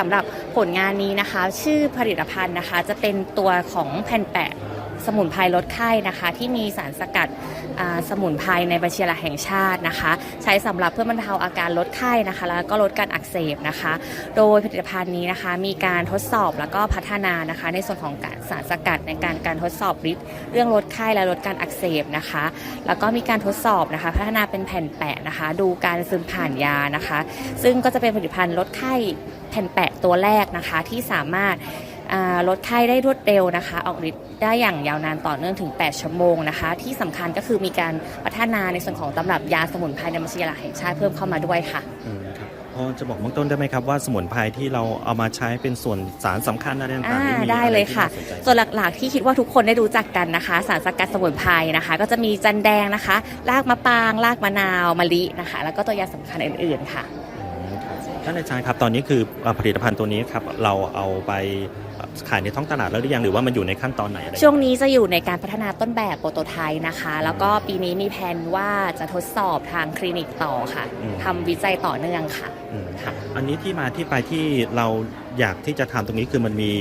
สำหรับผลงานนี้นะคะ ชื่อผลิตภัณฑ์นะคะ จะเป็นตัวของแผ่นแปะสมุนไพรลดไข้นะคะ ที่มีสารสกัดสมุนไพรในบัญชียาแห่งชาตินะคะ ใช้สำหรับเพื่อบรรเทาอาการลดไข้นะคะ แล้วก็ลดการอักเสบนะคะ โดยผลิตภัณฑ์นี้นะคะ มีการทดสอบแล้วก็พัฒนานะคะ ในส่วนของการสารสกัดในการการทดสอบฤทธิ์เรื่องลดไข้และลดการอักเสบนะคะ แล้วก็มีการทดสอบนะคะ พัฒนาเป็นแผ่นแปะนะคะ ดูการซึมผ่านยานะคะ ซึ่งก็จะเป็นผลิตภัณฑ์ลดไข้ แผ่นแปะตัวแรกนะคะ ที่สามารถอ่าลดไข้ได้รวดเร็วนะคะ ออกฤทธิ์ได้อย่างยาวนานต่อเนื่องถึง 8 ชั่วโมงนะคะ ที่สำคัญก็คือมีการพัฒนาในส่วนของตำรับยาสมุนไพรในบัญชียาแห่งชาติเพิ่มเข้ามาด้วยค่ะอืมครับพอจะบอกเบื้องต้นได้ไหมครับว่าสมุนไพรที่เราเอามาใช้เป็นส่วนสารสำคัญอะไรต่างอ่าๆนี่มีได้อะไรเลยที่ค่ะน่าสนใจส่วนหลักๆที่คิดว่าทุกคนได้รู้จักกันนะคะ สารสกัดสมุนไพรนะคะ ก็จะมีจันแดงนะคะรากมะปรางรากมะนาวมะลินะคะ แล้วก็ตัวยาสำคัญอื่นๆค่ะอืมครับ ท่านอาจารย์ครับตอนนี้คือเอ่อผลิตภัณฑ์ตัวนี้ครับเราเอาไปขายในท้องตลาดแล้วหรือยังหรือว่ามันอยู่ในขั้นตอนไหนอะไรช่วงนี้จะอยู่ในการพัฒนาต้นแบบโปรโตไทป์นะคะ แล้วก็ปีนี้มีแผนว่าจะทดสอบทางคลินิกต่อค่ะอืมทำวิจัยต่อเนื่องค่ะอืมครับอันนี้ที่มาที่ไปที่เรา อยากที่จะทำตรงนี้คือมันมี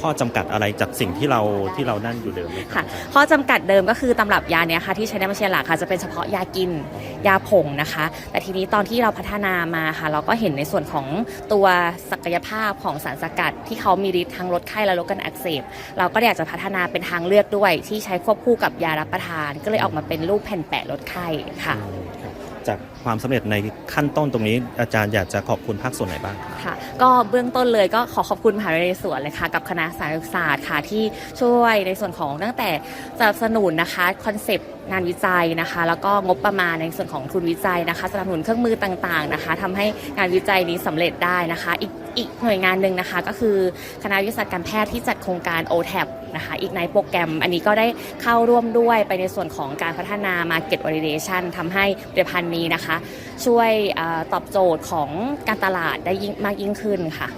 ข้อจำกัดอะไรจากสิ่งที่เราที่เรานั่นอยู่เดิมไหมรับค่ะ ข้อจำกัดเดิมก็คือตำรับยาเนี้ยค่ะที่ใช้ในบัญชีหลักค่ะจะเป็นเฉพาะยากินยาผงนะคะ แต่ทีนี้ตอนที่เราพัฒนามาค่ะ เราก็เห็นในส่วนของตัวศักยภาพของสารสกัด ที่เขามีฤทธิ์ทั้งลดไข้และลดการอักเสบเราก็อยากจะพัฒนาเป็นทางเลือกด้วยที่ใช้ควบคู่กับยารับประทาน ก็เลยออกมาเป็นรูปแผ่นแปะลดไข้ค่ะอืมครับจากความสำเร็จในขั้นต้นตรงนี้อาจารย์อยากจะขอบคุณภาคส่วนไหนบ้างครับค่ะ ก็เบื้องต้นเลยก็ขอขอบคุณมหาวิทยาลัยสวนเลยค่ะ กับคณะสารศาสตร์ค่ะที่ช่วยในส่วนของตั้งแต่สนับสนุนนะคะคอนเซปต์งานวิจัยนะคะ แล้วก็งบประมาณในส่วนของทุนวิจัยนะคะสนับสนุนเครื่องมือต่างๆนะคะทำให้งานวิจัยนี้สำเร็จได้นะคะ อีกอีกหน่วยงานหนึ่งนะคะ ก็คือคณะวิทยาศาสตร์การแพทย์ที่จัดโครงการ o t a p นะคะอีกในโปรแกรมอันนี้ก็ได้เข้าร่วมด้วยไปในส่วนของการพัฒนา Market Validation ทำให้ผลิตภัณฑ์นี้นะคะ ช่วยออตอบโจทย์ของการตลาดได้ยิ่งมากยิ่งขึ้นค่ะ